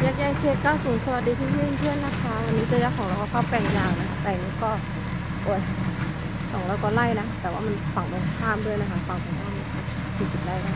แยกแยกเคส90สวัสดีพี่เพื่อนๆนะคะ วันนี้เจ้าของเราก็แปลงยางนะคะแปลงนี้ก็โอ้ยสองร้อยกว่าไร่นะ แต่ว่ามันฝั่งตรงข้ามด้วยนะคะฝั่งตรงข้ามสี่สิบไร่นะ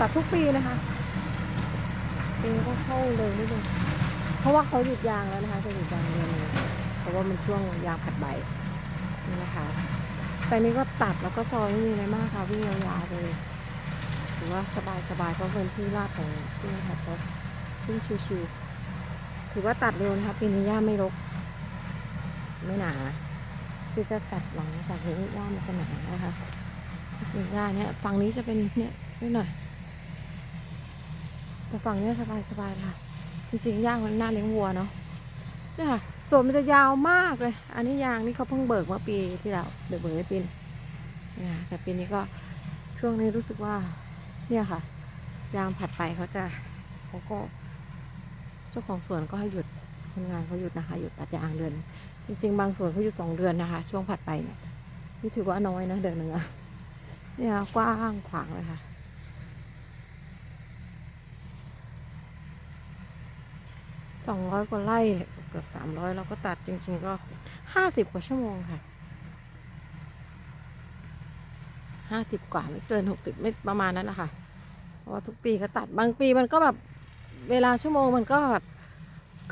ตัดทุกปีนะคะปีนี้ก็เข้าเลยนิดนึงเพราะว่าเขาหยุดยางแล้วนะคะจะหยุดยางเดือนนึงเพราะว่ามันช่วงยางผัดใบนี่นะคะแปลงนี้ก็ตัดแล้วก็ซอยไม่มีอะไรมากค่ะวิ่งยาวๆเลยถือว่าสบายๆเพราะเป็นที่ราบของที่นี่ค่ะ ซึ่งชิวๆถือว่าตัดเร็วนะคะปีนี้หญ้าไม่รก ไม่หนาคือจะตัดหลังจากนี้หญ้ามันจะหนานะคะนี่หญ้าเนี่ยฝั่งนี้จะเป็นเนี่ยนิดหน่อยแต่ฝั่งเนี้ยสบายๆค่ะ จริงๆหญ้ามันน่าเลี้ยงวัวเนาะเนี่ยค่ะส่วนมันจะยาวมากเลย อันนี้ยางนี่เขาเพิ่งเบิกเมื่อปีที่แล้วเบิกเบิกในปีนเนี่แต่ปีนี้ก็ช่วงนี้รู้สึกว่า เนี่ยค่ะ ยางผัดไปเขาจะเขาก็ เจ้าของสวนก็ให้หยุดคนงานเขาหยุดนะคะ หยุดตัดยางเดือน จริง ๆ บางสวนเขาหยุดสองเดือนนะคะ ช่วงผัดไปเนี่ยนี่ถือว่าน้อยนะเดือนหนึ่งอะเนี่ยกว้างขวางเลยค่ะสองร้อยกว่าไร่เกือบสามร้อยเราก็ตัดจริง ๆ ก็ห้าสิบกว่าชั่วโมงค่ะห้าสิบกว่าไม่เกินหกสิบไม่ประมาณนั้นนะคะเพราะว่าทุกปีก็ตัดบางปีมันก็แบบเวลาชั่วโมงมันก็แบบ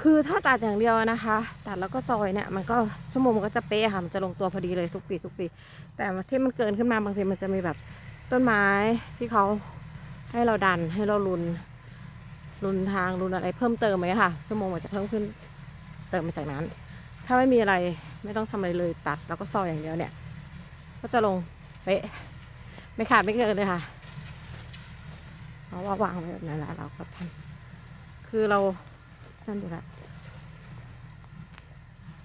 คือถ้าตัดอย่างเดียวนะคะ ตัดแล้วก็ซอยเนี่ยมันก็ชั่วโมงมันก็จะเป๊ะค่ะมันจะลงตัวพอดีเลยทุกปีทุกปี แต่ที่มันเกินขึ้นมาบางทีมันจะมีแบบต้นไม้ที่เขาให้เราดันให้เราลุนลุนทางลุนอะไรเพิ่มเติมไหมค่ะ ชั่วโมงมันจะเพิ่มขึ้นเติมมาจากนั้น ถ้าไม่มีอะไรไม่ต้องทำอะไรเลยตัดแล้วก็ซอยอย่างเดียวเนี่ย ก็จะลงเป๊ะไม่ขาดไม่เกินเลยค่ะเพราะว่าวางไว้แบบนั้นแหละเราก็ทำคือเรา นั่นอยู่ล้ว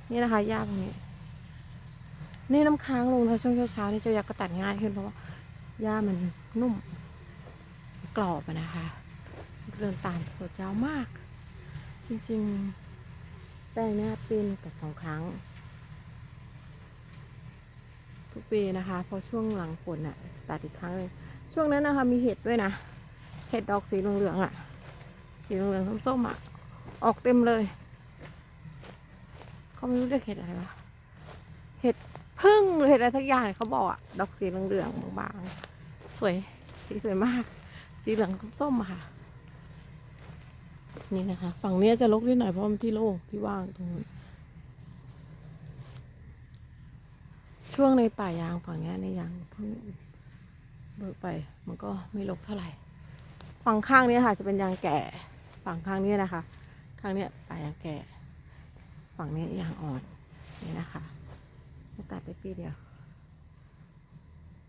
นี่นะคะหญ้าตรงนี้ นี่น้ำค้างลงนะช่วงเช้าๆนี่เจ้ายักษ์ก็ตัดง่ายขึ้นเพราะว่าหญ้ามันนุ่ม กรอบอะนะคะเดินตามสดยาวมาก จริงๆ แป้งเนี้ยปีนแต่สองครั้ง ทุกปีนะคะ พอช่วงหลังฝนอะตัดอีกครั้งหนึงช่วงนั้นนะคะมีเห็ดด้วยนะ เห็ดดอกสีเหลืองๆอะ สีเหลืองๆส้มๆอะ ออกเต็มเลยเขาไม่รู้เรียกเห็ดอะไรวะเห็ดพึ่งหรือเห็ดอะไรทักอย่างเนี่ยเขาบอกอะดอกสีเหลืองๆบางๆสวยสีสวยมาก สีเหลืองส้มๆอะค่ะ นี่นะคะ ฝั่งนี้จะลกนิดหน่อยเพราะมันที่โล่งที่ว่างตรงนู้นช่วงในป่ายางฝั่งนี้ในยางเพิ่งเบิกไป มันก็ไม่ลกเท่าไหร่ฝั่งข้างนี้ค่ะ จะเป็นยางแก่ฝั่งข้างนี้นะคะางเนี้ยปลายยางแก่ฝั่งนี้ยางอ่อนนี่นะคะตัดไปปีเดียว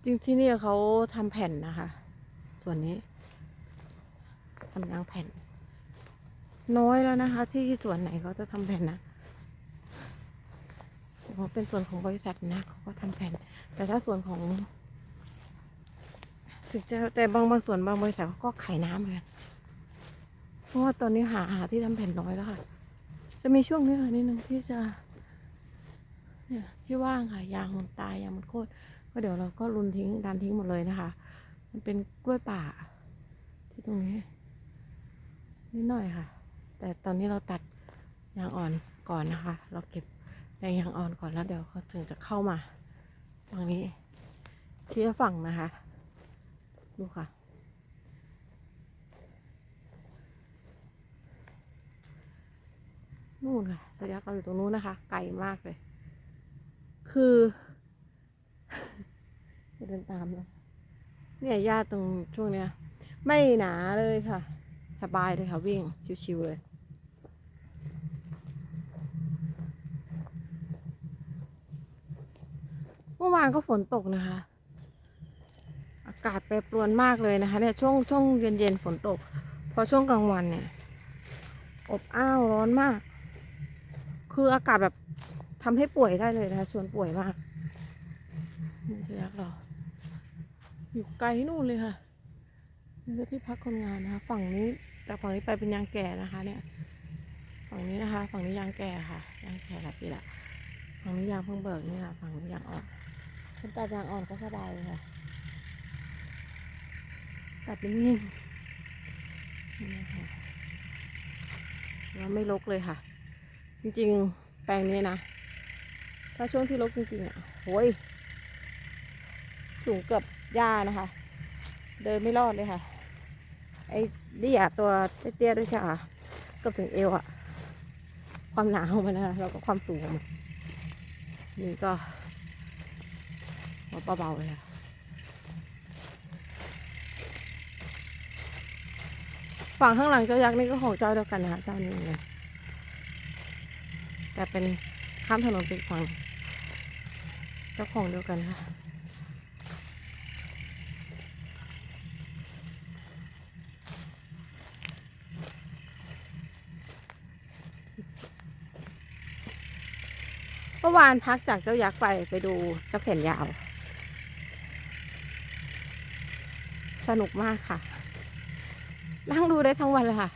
จริงที่นี่เขาทำแผ่นนะคะ ส่วนนี้ทำยางแผ่น น้อยแล้วนะคะ ที่ส่วนไหนเขาจะทำแผ่นนะแต่พอเป็นส่วนของบริษัทนะเขาก็ทำแผ่น แต่ถ้าส่วนของถึงจะแต่บางบางส่วนบางบริษัทเขาก็ขายน้ำเหมือนกัน เพราะว่าตอนนี้หาหาที่ทำแผ่นน้อยแล้วค่ะ จะมีช่วงนี้ค่ะนิดนึงที่จะเนี่ยที่ว่างค่ะ ยางมันตายยางมันโคตรก็เดี๋ยวเราก็รุนทิ้งดันทิ้งหมดเลยนะคะ มันเป็นกล้วยป่า ที่ตรงนี้นิดหน่อยค่ะ แต่ตอนนี้เราตัดยางอ่อนก่อนนะคะ เราเก็บแปลงยางอ่อนก่อนแล้วเดี๋ยวเขาถึงจะเข้ามาฝั่งนี้ที่ฝั่งนะคะ ดูค่ะ นู่นค่ะระยะเราอยู่ตรงนู้นนะคะ ไกลมากเลย คือเดินตามเลยเนี่ยหญ้าตรงช่วงเนี้ย ไม่หนาเลยค่ะ สบายเลยค่ะวิ่งชิวๆเลยเมื่อวานก็ฝนตกนะคะ อากาศแปรปรวนมากเลยนะคะเนี่ยช่วงช่วงเย็นเย็นๆฝนตก พอช่วงกลางวันเนี่ย อบอ้าวร้อนมาก คืออากาศแบบทำให้ป่วยได้เลยนะคะชวนป่วยมากนี่คือยักษ์เราอยู่ไกลนู่นเลยค่ะนี่คือที่พักคนงานนะคะ ฝั่งนี้แต่ฝั่งนี้ไปเป็นยางแก่นะคะ เนี่ย ฝั่งนี้นะคะ ฝั่งนี้ยางแก่ค่ะยางแก่ละปีละฝั่งนี้ยางเพิ่งเบิกนี่ค่ะฝั่งนี้ยางอ่อนคนตัดยางอ่อนก็สบายเลยค่ะตัดเป็นยิ่งนี่นะคะแล้วไม่รกเลยค่ะ จริงๆ แปลงนี้นะ ถ้าช่วงที่รกจริงๆอะโอ้ยสูงเกือบหญ้านะคะ เดินไม่รอดเลยค่ะ ไอ้ดี่ยตัวเตี้ยๆด้วยใช่ค่ะเกือบถึงเอวอะความหนาของมันนะคะแล้วก็ความสูงของมันนี่ก็เบาๆเลยค่ะฝั่งข้างหลังเจ้ายักษ์นี่ก็ของเจ้าเดียวกันนะคะเจ้านี้เหมือนกัน แต่เป็นข้ามถนนไปฝั่งเจ้าของเดียวกันค่ะเมื่อวานพักจากเจ้ายักษ์ไปไปดูเจ้าแขนยาว สนุกมากค่ะ นั่งดูได้ทั้งวันเลยค่ะ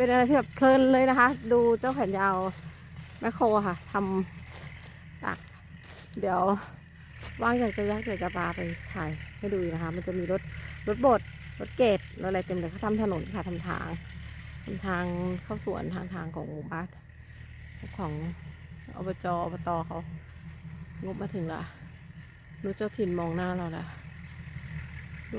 เป็นอะไรที่แบบเพลินเลยนะคะ ดูเจ้าแขนยาวแมคโครค่ะทำตัก เดี๋ยวว่างอยากจะยักเดี๋ยวจะพาไปถ่ายให้ดูนะคะ มันจะมีรถรถบดรถเกตรถอะไรเต็มเลยเขาทำถนนค่ะทำทางทำทางเข้าสวนทางทางของหมู่บ้านของอบจอบตเขางบมาถึงละรู้เจ้าถิ่นมองหน้าเราละดู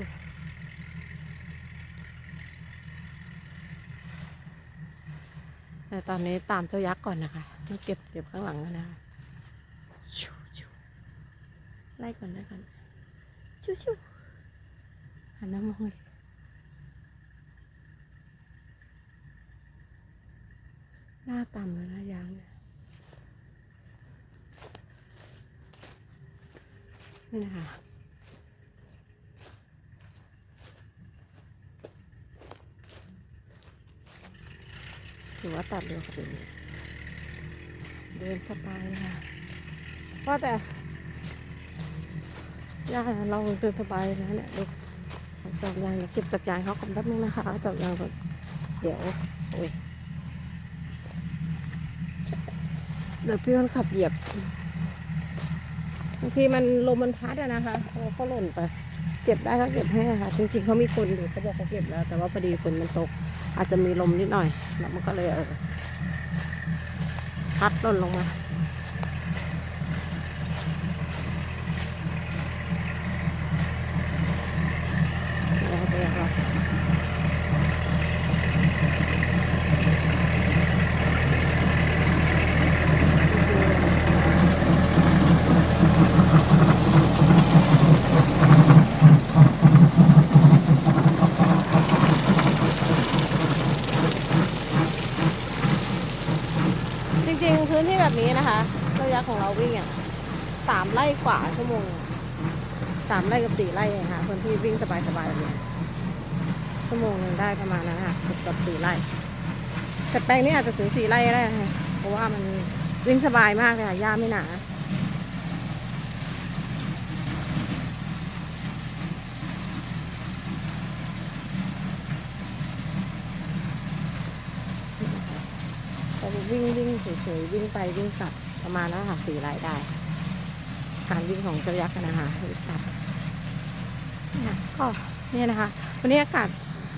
แต่ตอนนี้ตามเจ้ายักษ์ก่อนนะคะต้องเก็บเก็บข้างหลังกันนะคะชิวชิวไล่ก่อนไล่ก่อนชิวชิวหันหน้ามองเลยหน้าต่ำเลยนะยางเนี่ยนี่นะคะ ถือว่าตัดเร็วค่ะเป็นเดินสบายค่ะว่าแต่ย่าเราเดินสบายนะเนี่ยดูจอบยางเดี๋ยวเก็บจากยางเขาก่อนแป๊บนึงนะคะจอบยางก่อนเดี๋ยวโอ้ยเดี๋ยวพี่มันขับเหยียบบางทีมันลมมันพัดอะนะคะเขาก็หล่นไป เก็บได้ก็เก็บให้ค่ะ จริงๆเขามีคนอยู่เขาบอกเขาเก็บแล้ว แต่ว่าพอดีฝนมันตก อาจจะมีลมนิดหน่อยแล้วมันก็เลยเออพัดล่นลงมา แล้วไปเอาจริงๆ พื้นที่ แบบนี้นะคะระยะของเราวิ่งอะสามไร่กว่าชั่วโมงสามไร่กับสี่ไร่เองค่ะพื้นที่วิ่งสบายๆแบบนี้ชั่วโมงหนึงได้ประมาณนั้นค่ะสิบกับสี่ไร่แต่แปลงนี้อาจจะถึงสี่ไร่ก็ได้ค่ะเพราะว่ามันวิ่งสบายมากเลยค่ะหญ้าไม่หนา วิ่งวิ่งเฉยๆวิ่งไปวิ่งกลับประมาณนั้นค่ะสี่ไร่ได้ การวิ่งของเจ้ายักษ์นะคะวิ่งกลับเนี่ยก็เนี่ยนะคะ วันนี้อากาศ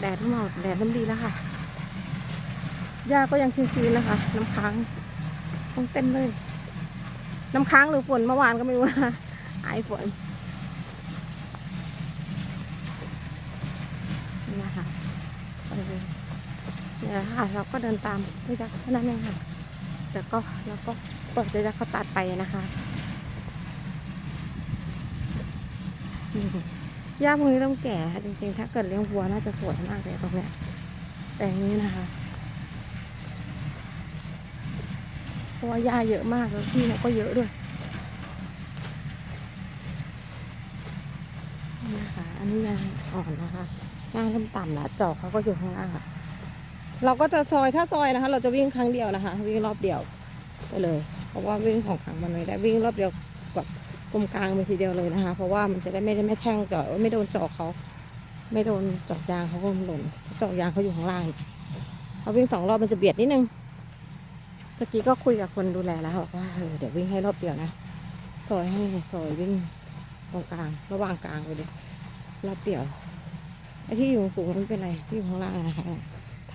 แดดเมาแดดน้ำดีแล้วค่ะหญ้าก็ยังชื้นๆนะคะ น้ำค้างคงเต็มเลย น้ำค้างหรือฝนเมื่อวานก็ไม่รู้นะไอฝนนะคะเออ เนี่ยค่ะเราก็เดินตามเจ้ายักษ์เท่านั้นเองค่ะแต่ก็เราก็ปล่อเจ้ายักษ์เขาตัดไปนะคะหญ้าพวกนี้ต้องแก่จริงๆ ถ้าเกิดเลี้ยงวัวน่าจะสวยมากเลยตรงเนี้ยแต่อย่างนี้นะคะเพราะว่าหญ้าเยอะมากแล้วที่เราก็เยอะด้วยนี่นะคะอันนี้ยังอ่อนนะคะหญ้าเริ่มต่ำแล้วจอกเขาก็อยู่ข้างล่างอะ เราก็จะซอยถ้าซอยนะคะ เราจะวิ่งครั้งเดียวนะคะ วิ่งรอบเดียวไปเลย เพราะว่าวิ่งของขังมันไม่ได้วิ่งรอบเดียวกับกลมกลางไปทีเดียวเลยนะคะ เพราะว่ามันจะได้ไม่ได้ไม่แท่งจอกไม่โดนจอกเขา ไม่โดนจอกยางเขาก็หล่นจอกยางเขาอยู่ข้างล่างเขาวิ่งสองรอบมันจะเบียดนิดนึงเมื่อกี้ก็คุยกับคนดูแลแล้วบอกว่าเออเดี๋ยววิ่งให้รอบเดียวนะซอยให้ซอยวิ่งตรงกลางระหว่างกลางไปเลยรอบเดียวไอ้ที่อยู่สูงไม่เป็นไรที่อยู่ข้างล่างนะคะ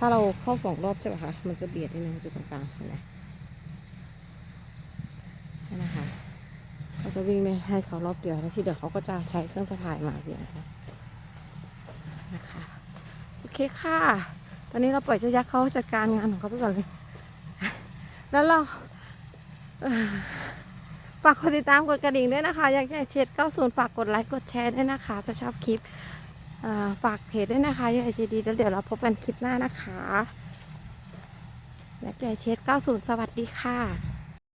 ถ้าเราเข้าสองรอบใช่ไหมคะ มันจะเบียดนิดนึงจุดตรงกลางเห็นไหมนี่นะคะเราจะวิ่งไม่ให้เขารอบเดียวแล้วที่เดี๋ยวเขาก็จะใช้เครื่องสะพายมาเบียดนะคะนะคะโอเคค่ะ ตอนนี้เราปล่อยเจ้ายักษ์เขาจัดการงานของเขาไปก่อนเลย แล้วเราฝากกดติดตามกดกระดิ่งด้วยนะคะ อยากให้เช็ด90 ฝากกดไลค์กดแชร์ด้วยนะคะ ถ้าชอบคลิป ฝากเพจด้วยนะคะยากให้ดีแล้วเดี๋ยวเราพบกันคลิปหน้านะคะและแกเช็ด90 สวัสดีค่ะ